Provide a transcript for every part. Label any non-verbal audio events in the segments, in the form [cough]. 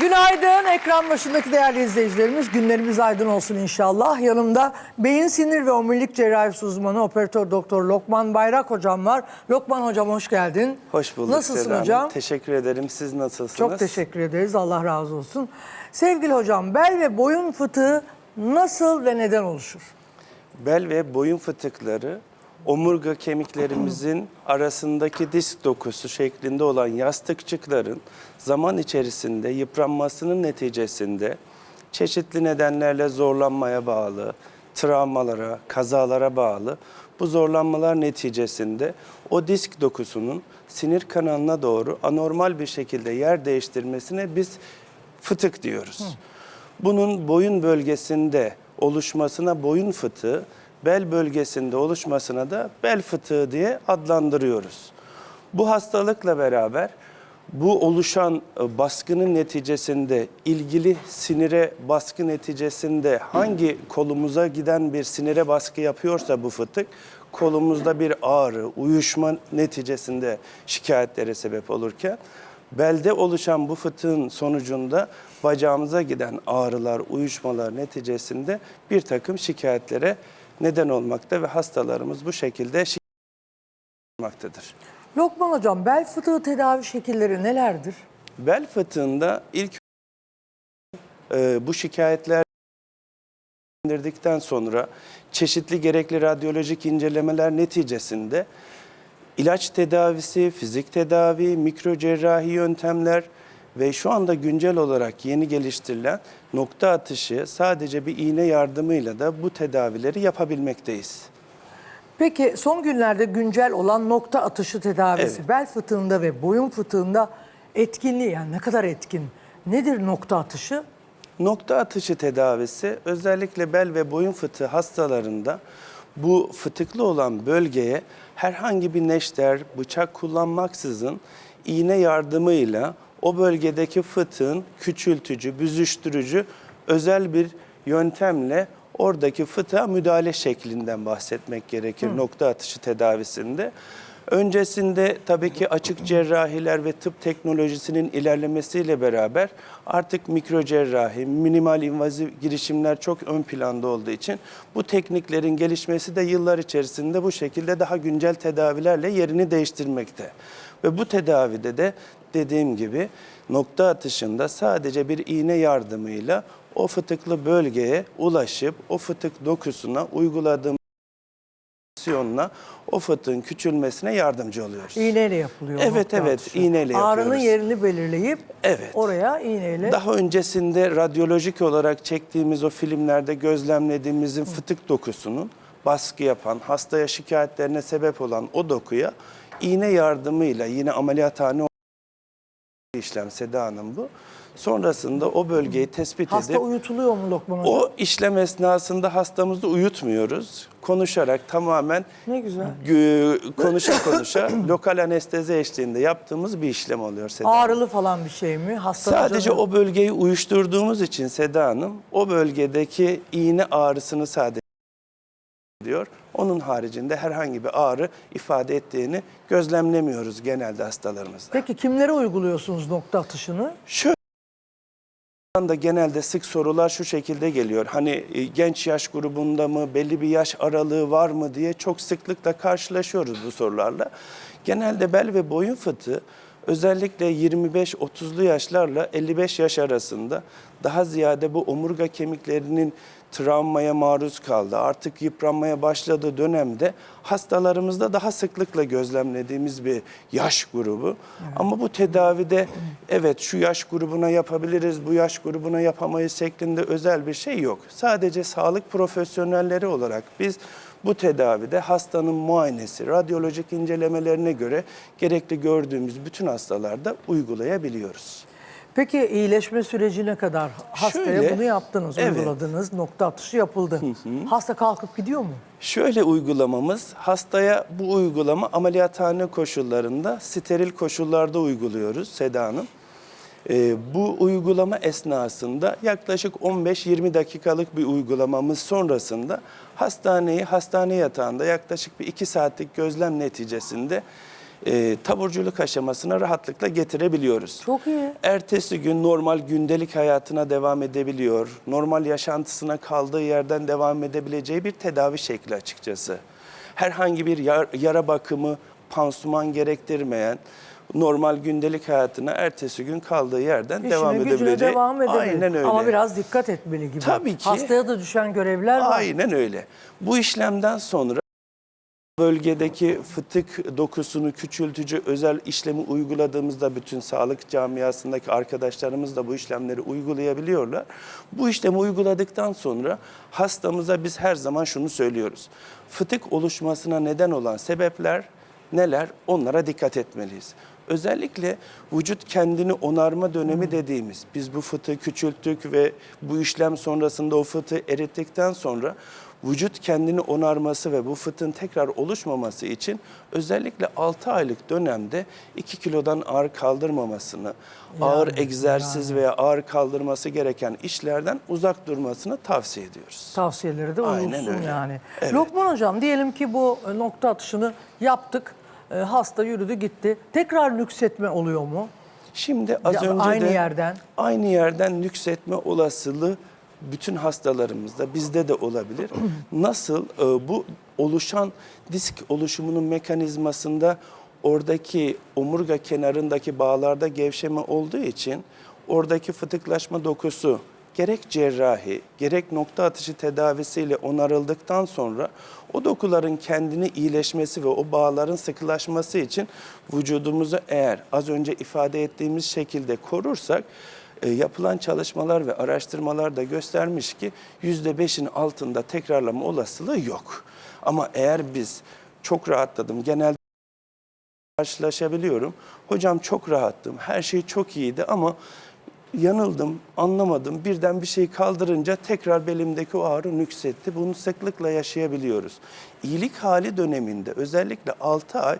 Günaydın ekran başındaki değerli izleyicilerimiz. Günlerimiz aydın olsun inşallah. Yanımda beyin sinir ve omurilik cerrahisi uzmanı operatör doktor Lokman Bayrak hocam var. Lokman hocam hoş geldin. Hoş bulduk Nasılsın Seda hocam? Teşekkür ederim. Siz nasılsınız? Çok teşekkür ederiz. Allah razı olsun. Sevgili hocam bel ve boyun fıtığı nasıl ve neden oluşur? Bel ve boyun fıtıkları omurga kemiklerimizin arasındaki disk dokusu şeklinde olan yastıkçıkların zaman içerisinde yıpranmasının neticesinde çeşitli nedenlerle zorlanmaya bağlı, travmalara, kazalara bağlı bu zorlanmalar neticesinde o disk dokusunun sinir kanalına doğru anormal bir şekilde yer değiştirmesine biz fıtık diyoruz. Bunun boyun bölgesinde oluşmasına boyun fıtığı, bel bölgesinde oluşmasına da bel fıtığı diye adlandırıyoruz. Bu hastalıkla beraber bu oluşan e, baskının neticesinde ilgili sinire baskı neticesinde hangi kolumuza giden bir sinire baskı yapıyorsa bu fıtık kolumuzda bir ağrı, uyuşma neticesinde şikayetlere sebep olurken belde oluşan bu fıtığın sonucunda bacağımıza giden ağrılar, uyuşmalar neticesinde bir takım şikayetlere neden olmakta ve hastalarımız bu şekilde şikayet olmaktadır. Lokman hocam bel fıtığı tedavi şekilleri nelerdir? Bel fıtığında ilk e, bu şikayetler indirdikten sonra çeşitli gerekli radyolojik incelemeler neticesinde ilaç tedavisi, fizik tedavi, mikro cerrahi yöntemler ve şu anda güncel olarak yeni geliştirilen nokta atışı sadece bir iğne yardımıyla da bu tedavileri yapabilmekteyiz. Peki son günlerde güncel olan nokta atışı tedavisi Evet. bel fıtığında ve boyun fıtığında etkinliği yani ne kadar etkin? Nedir nokta atışı? Nokta atışı tedavisi özellikle bel ve boyun fıtığı hastalarında bu fıtıklı olan bölgeye herhangi bir neşter, bıçak kullanmaksızın iğne yardımıyla o bölgedeki fıtığın küçültücü, büzüştürücü özel bir yöntemle oradaki fıtığa müdahale şeklinden bahsetmek gerekir nokta atışı tedavisinde. Öncesinde tabii ki açık cerrahiler ve tıp teknolojisinin ilerlemesiyle beraber artık mikro cerrahi, minimal invaziv girişimler çok ön planda olduğu için bu tekniklerin gelişmesi de yıllar içerisinde bu şekilde daha güncel tedavilerle yerini değiştirmekte. Ve bu tedavide de dediğim gibi nokta atışında sadece bir iğne yardımıyla o fıtıklı bölgeye ulaşıp o fıtık dokusuna uyguladığım aksiyonla o fıtığın küçülmesine yardımcı oluyoruz. İğneyle yapılıyor. Evet, evet, atışı. iğneyle Ağrının yapıyoruz. yerini belirleyip Evet. oraya iğneyle Daha öncesinde radyolojik olarak çektiğimiz o filmlerde gözlemlediğimizin fıtık dokusunun baskı yapan, hastaya şikayetlerine sebep olan o dokuya iğne yardımıyla yine ameliyathane işlem Seda Hanım bu. Sonrasında o bölgeyi tespit hasta edip uyutuluyor mu Lokman hocam? o işlem esnasında hastamızı uyutmuyoruz. Konuşarak tamamen Ne güzel. gü- konuşa konuşa [clears throat] lokal anestezi eşliğinde yaptığımız bir işlem oluyor Seda Hanım. Ağrılı falan bir şey mi? Hasta Sadece canı- o bölgeyi uyuşturduğumuz için Seda Hanım o bölgedeki iğne ağrısını sadece diyor. Onun haricinde herhangi bir ağrı ifade ettiğini gözlemlemiyoruz genelde hastalarımızda. Peki kimlere uyguluyorsunuz nokta atışını? Şöyle da genelde sık sorular şu şekilde geliyor. Hani e, genç yaş grubunda mı, belli bir yaş aralığı var mı diye çok sıklıkla karşılaşıyoruz bu sorularla. Genelde bel ve boyun fıtığı özellikle 25-30'lu yaşlarla 55 yaş arasında daha ziyade bu omurga kemiklerinin travmaya maruz kaldı. Artık yıpranmaya başladığı dönemde hastalarımızda daha sıklıkla gözlemlediğimiz bir yaş grubu. Ama bu tedavide evet şu yaş grubuna yapabiliriz, bu yaş grubuna yapamayız şeklinde özel bir şey yok. Sadece sağlık profesyonelleri olarak biz bu tedavide hastanın muayenesi, radyolojik incelemelerine göre gerekli gördüğümüz bütün hastalarda uygulayabiliyoruz. Peki iyileşme sürecine kadar hastaya Şöyle, bunu yaptınız, evet. uyguladınız, nokta atışı yapıldı. Hasta kalkıp gidiyor mu? Şöyle uygulamamız, hastaya bu uygulama ameliyathane koşullarında, steril koşullarda uyguluyoruz Seda Hanım. Ee, bu uygulama esnasında yaklaşık 15-20 dakikalık bir uygulamamız sonrasında hastaneyi hastane yatağında yaklaşık bir 2 saatlik gözlem neticesinde e, taburculuk aşamasına rahatlıkla getirebiliyoruz. Çok iyi. Ertesi gün normal gündelik hayatına devam edebiliyor. Normal yaşantısına kaldığı yerden devam edebileceği bir tedavi şekli açıkçası. Herhangi bir yar- yara bakımı, pansuman gerektirmeyen normal gündelik hayatına ertesi gün kaldığı yerden İşine devam edebileceği. devam edebilir. Aynen öyle. Ama biraz dikkat etmeli gibi. Tabii ki. Hastaya da düşen görevler var. Aynen öyle. Bu işlemden sonra bölgedeki fıtık dokusunu küçültücü özel işlemi uyguladığımızda bütün sağlık camiasındaki arkadaşlarımız da bu işlemleri uygulayabiliyorlar. Bu işlemi uyguladıktan sonra hastamıza biz her zaman şunu söylüyoruz. Fıtık oluşmasına neden olan sebepler neler? Onlara dikkat etmeliyiz. Özellikle vücut kendini onarma dönemi dediğimiz, biz bu fıtığı küçülttük ve bu işlem sonrasında o fıtığı erittikten sonra vücut kendini onarması ve bu fıtığın tekrar oluşmaması için özellikle 6 aylık dönemde 2 kilodan ağır kaldırmamasını, ağır egzersiz veya ağır kaldırması gereken işlerden uzak durmasını tavsiye ediyoruz. Tavsiyeleri de uyulsun yani. Evet. Lokman Hocam diyelim ki bu e, nokta atışını yaptık. E, Hasta yürüdü gitti. Tekrar nüksetme oluyor mu? Şimdi az Ya, önce aynı de yerden. aynı yerden nüksetme olasılığı bütün hastalarımızda bizde de olabilir. Nasıl e, bu oluşan disk oluşumunun mekanizmasında oradaki omurga kenarındaki bağlarda gevşeme olduğu için oradaki fıtıklaşma dokusu gerek cerrahi, gerek nokta atışı tedavisiyle onarıldıktan sonra o dokuların kendini iyileşmesi ve o bağların sıkılaşması için vücudumuzu eğer az önce ifade ettiğimiz şekilde korursak yapılan çalışmalar ve araştırmalar da göstermiş ki yüzde beşin altında tekrarlama olasılığı yok. Ama eğer biz çok rahatladım, genelde karşılaşabiliyorum. Hocam çok rahattım, her şey çok iyiydi ama yanıldım, anlamadım. Birden bir şey kaldırınca tekrar belimdeki o ağrı nüksetti. Bunu sıklıkla yaşayabiliyoruz. İyilik hali döneminde özellikle 6 ay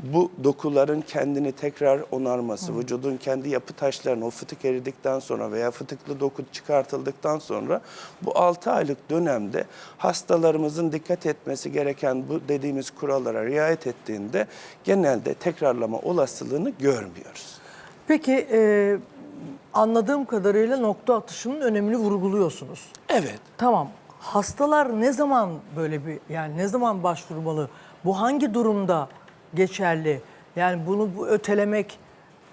bu dokuların kendini tekrar onarması, vücudun kendi yapı taşlarını o fıtık eridikten sonra veya fıtıklı doku çıkartıldıktan sonra bu 6 aylık dönemde hastalarımızın dikkat etmesi gereken bu dediğimiz kurallara riayet ettiğinde genelde tekrarlama olasılığını görmüyoruz. Peki e, anladığım kadarıyla nokta atışının önemini vurguluyorsunuz. Evet. Tamam. Hastalar ne zaman böyle bir yani ne zaman başvurmalı? Bu hangi durumda geçerli? Yani bunu bu ötelemek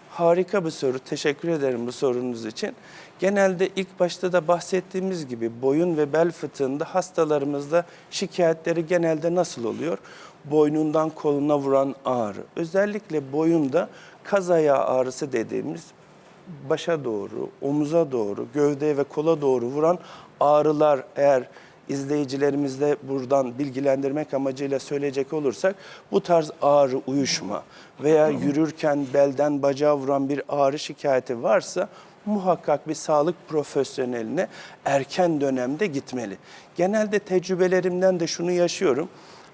Harika bir soru. Teşekkür ederim bu sorunuz için. Genelde ilk başta da bahsettiğimiz gibi boyun ve bel fıtığında hastalarımızda şikayetleri genelde nasıl oluyor? Boynundan koluna vuran ağrı. Özellikle boyunda kaz ayağı ağrısı dediğimiz başa doğru, omuza doğru, gövdeye ve kola doğru vuran ağrılar eğer izleyicilerimizle buradan bilgilendirmek amacıyla söyleyecek olursak bu tarz ağrı uyuşma veya yürürken belden bacağa vuran bir ağrı şikayeti varsa muhakkak bir sağlık profesyoneline erken dönemde gitmeli. Genelde tecrübelerimden de şunu yaşıyorum.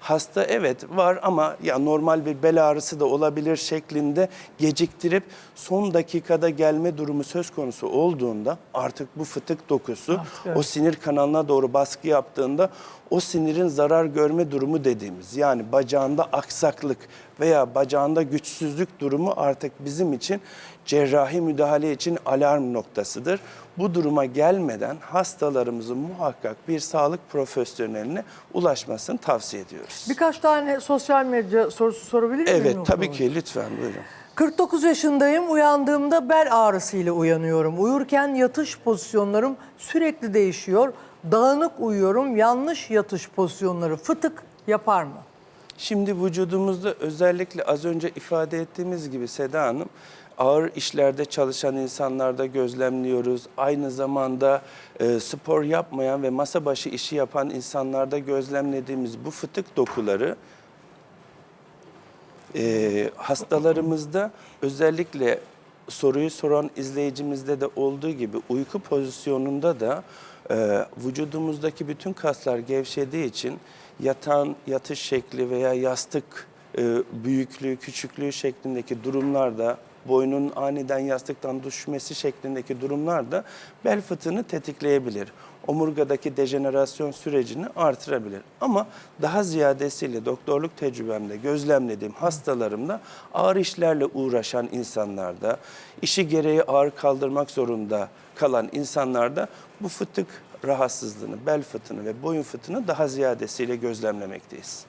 Hasta evet var ama ya normal bir bel ağrısı da olabilir şeklinde geciktirip son dakikada gelme durumu söz konusu olduğunda artık bu fıtık dokusu Artık evet. o sinir kanalına doğru baskı yaptığında o sinirin zarar görme durumu dediğimiz yani bacağında aksaklık veya bacağında güçsüzlük durumu artık bizim için cerrahi müdahale için alarm noktasıdır. Bu duruma gelmeden hastalarımızın muhakkak bir sağlık profesyoneline ulaşmasını tavsiye ediyoruz. birkaç tane sosyal medya sorusu sorabilir miyim? Evet tabii ki lütfen buyurun. 49 yaşındayım. Uyandığımda bel ağrısıyla uyanıyorum. Uyurken yatış pozisyonlarım sürekli değişiyor. Dağınık uyuyorum. Yanlış yatış pozisyonları fıtık yapar mı? Şimdi vücudumuzda özellikle az önce ifade ettiğimiz gibi Seda Hanım ağır işlerde çalışan insanlarda gözlemliyoruz. Aynı zamanda e, spor yapmayan ve masa başı işi yapan insanlarda gözlemlediğimiz bu fıtık dokuları e, hastalarımızda özellikle soruyu soran izleyicimizde de olduğu gibi uyku pozisyonunda da e, vücudumuzdaki bütün kaslar gevşediği için yatan yatış şekli veya yastık e, büyüklüğü, küçüklüğü şeklindeki durumlarda boynun aniden yastıktan düşmesi şeklindeki durumlar da bel fıtığını tetikleyebilir. Omurgadaki dejenerasyon sürecini artırabilir. Ama daha ziyadesiyle doktorluk tecrübemde gözlemlediğim hastalarımda ağır işlerle uğraşan insanlarda, işi gereği ağır kaldırmak zorunda kalan insanlarda bu fıtık rahatsızlığını, bel fıtığını ve boyun fıtığını daha ziyadesiyle gözlemlemekteyiz.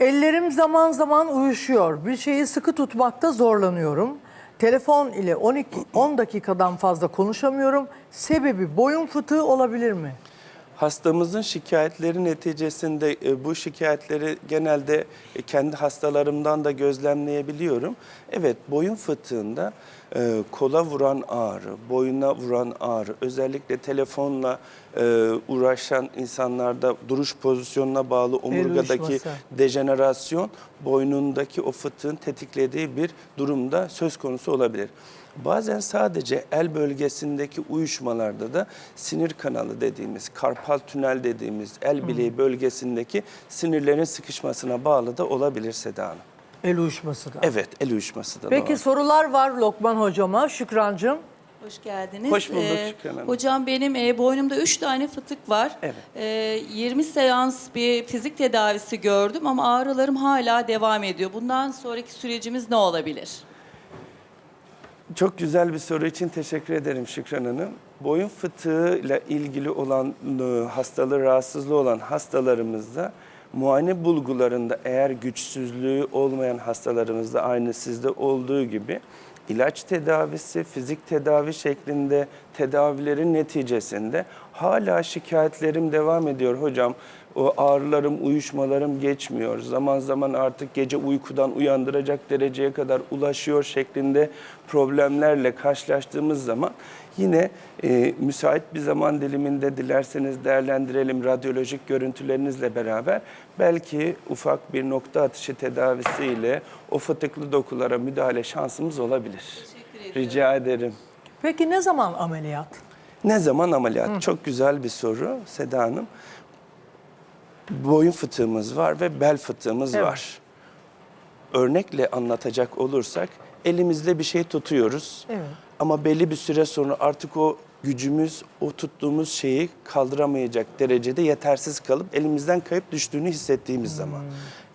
Ellerim zaman zaman uyuşuyor. Bir şeyi sıkı tutmakta zorlanıyorum. Telefon ile 12 10 dakikadan fazla konuşamıyorum. Sebebi boyun fıtığı olabilir mi? Hastamızın şikayetleri neticesinde e, bu şikayetleri genelde e, kendi hastalarımdan da gözlemleyebiliyorum. Evet boyun fıtığında e, kola vuran ağrı, boyuna vuran ağrı, özellikle telefonla uğraşan insanlarda duruş pozisyonuna bağlı omurgadaki dejenerasyon boynundaki o fıtığın tetiklediği bir durumda söz konusu olabilir. Bazen sadece el bölgesindeki uyuşmalarda da sinir kanalı dediğimiz, karpal tünel dediğimiz el bileği bölgesindeki sinirlerin sıkışmasına bağlı da olabilir Seda Hanım. El uyuşması da. Evet, el uyuşması da Peki doğru. sorular var Lokman hocama. Şükrancığım. Hoş geldiniz. Hoş bulduk Ee, Şükran Hanım. Hocam benim e, boynumda 3 tane fıtık var. Evet. Ee, 20 seans bir fizik tedavisi gördüm ama ağrılarım hala devam ediyor. Bundan sonraki sürecimiz ne olabilir? Çok güzel bir soru için teşekkür ederim Şükran Hanım. Boyun fıtığıyla ilgili olan e, hastalığı, rahatsızlığı olan hastalarımızda muayene bulgularında eğer güçsüzlüğü olmayan hastalarımızda aynı sizde olduğu gibi ilaç tedavisi, fizik tedavi şeklinde tedavilerin neticesinde hala şikayetlerim devam ediyor hocam. O ağrılarım, uyuşmalarım geçmiyor. Zaman zaman artık gece uykudan uyandıracak dereceye kadar ulaşıyor şeklinde problemlerle karşılaştığımız zaman yine e, müsait bir zaman diliminde dilerseniz değerlendirelim radyolojik görüntülerinizle beraber belki ufak bir nokta atışı tedavisiyle o fıtıklı dokulara müdahale şansımız olabilir. Rica ederim. Peki ne zaman ameliyat? Ne zaman ameliyat? Çok güzel bir soru Seda Hanım. Boyun fıtığımız var ve bel fıtığımız Evet. var. Örnekle anlatacak olursak elimizle bir şey tutuyoruz. Evet. Ama belli bir süre sonra artık o gücümüz o tuttuğumuz şeyi kaldıramayacak derecede yetersiz kalıp elimizden kayıp düştüğünü hissettiğimiz zaman.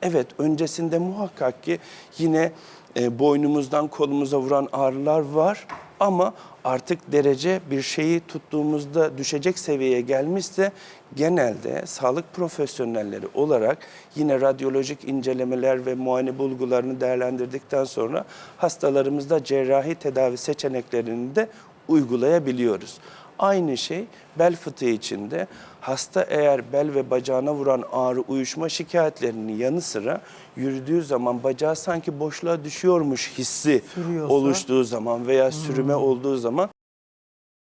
Evet öncesinde muhakkak ki yine e, boynumuzdan kolumuza vuran ağrılar var ama artık derece bir şeyi tuttuğumuzda düşecek seviyeye gelmişse genelde sağlık profesyonelleri olarak yine radyolojik incelemeler ve muayene bulgularını değerlendirdikten sonra hastalarımızda cerrahi tedavi seçeneklerini de uygulayabiliyoruz. Aynı şey bel fıtığı için de hasta eğer bel ve bacağına vuran ağrı uyuşma şikayetlerinin yanı sıra yürüdüğü zaman bacağı sanki boşluğa düşüyormuş hissi Sürüyorsa. oluştuğu zaman veya sürüme olduğu zaman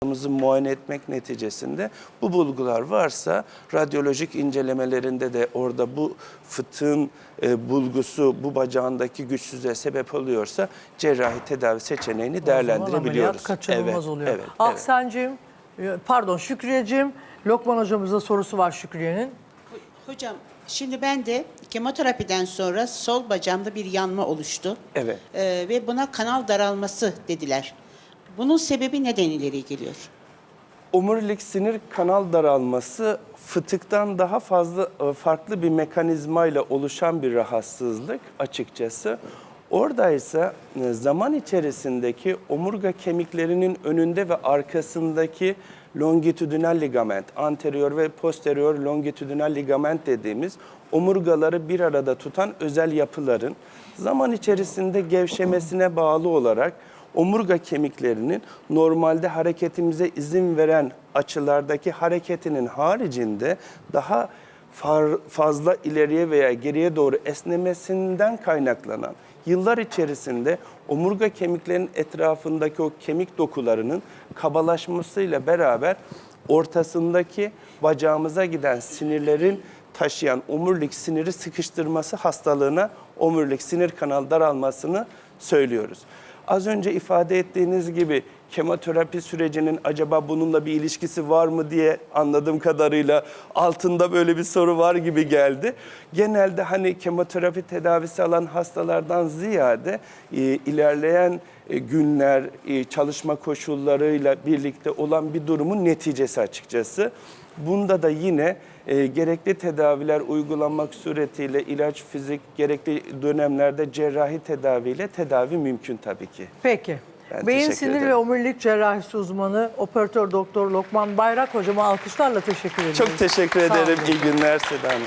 hastamızı muayene etmek neticesinde bu bulgular varsa radyolojik incelemelerinde de orada bu fıtığın e, bulgusu bu bacağındaki güçsüzlüğe sebep oluyorsa cerrahi tedavi seçeneğini O zaman ameliyat değerlendirebiliyoruz. kaçınılmaz Evet, oluyor. Evet, evet. Aksencim, e, pardon Şükriyeciğim, Lokman hocamıza sorusu var Şükriye'nin. Hocam şimdi ben de kemoterapiden sonra sol bacağımda bir yanma oluştu. Evet. Ee, ve buna kanal daralması dediler. Bunun sebebi neden ileri geliyor? Omurilik sinir kanal daralması fıtıktan daha fazla e, farklı bir mekanizmayla oluşan bir rahatsızlık açıkçası. Oradaysa e, zaman içerisindeki omurga kemiklerinin önünde ve arkasındaki longitudinal ligament, anterior ve posterior longitudinal ligament dediğimiz omurgaları bir arada tutan özel yapıların zaman içerisinde gevşemesine bağlı olarak omurga kemiklerinin normalde hareketimize izin veren açılardaki hareketinin haricinde daha fazla ileriye veya geriye doğru esnemesinden kaynaklanan yıllar içerisinde omurga kemiklerinin etrafındaki o kemik dokularının kabalaşmasıyla beraber ortasındaki bacağımıza giden sinirlerin taşıyan omurilik siniri sıkıştırması hastalığına omurilik sinir kanal daralmasını söylüyoruz. Az önce ifade ettiğiniz gibi kemoterapi sürecinin acaba bununla bir ilişkisi var mı diye anladığım kadarıyla altında böyle bir soru var gibi geldi. Genelde hani kemoterapi tedavisi alan hastalardan ziyade e, ilerleyen e, günler, e, çalışma koşullarıyla birlikte olan bir durumun neticesi açıkçası. Bunda da yine e, gerekli tedaviler uygulanmak suretiyle ilaç, fizik, gerekli dönemlerde cerrahi tedaviyle tedavi mümkün tabii ki. Peki. Ben Beyin sinir ederim. ve omurilik cerrahisi uzmanı operatör doktor Lokman Bayrak hocama alkışlarla teşekkür ediyorum. Çok teşekkür ederim. İyi günler Seda Hanım.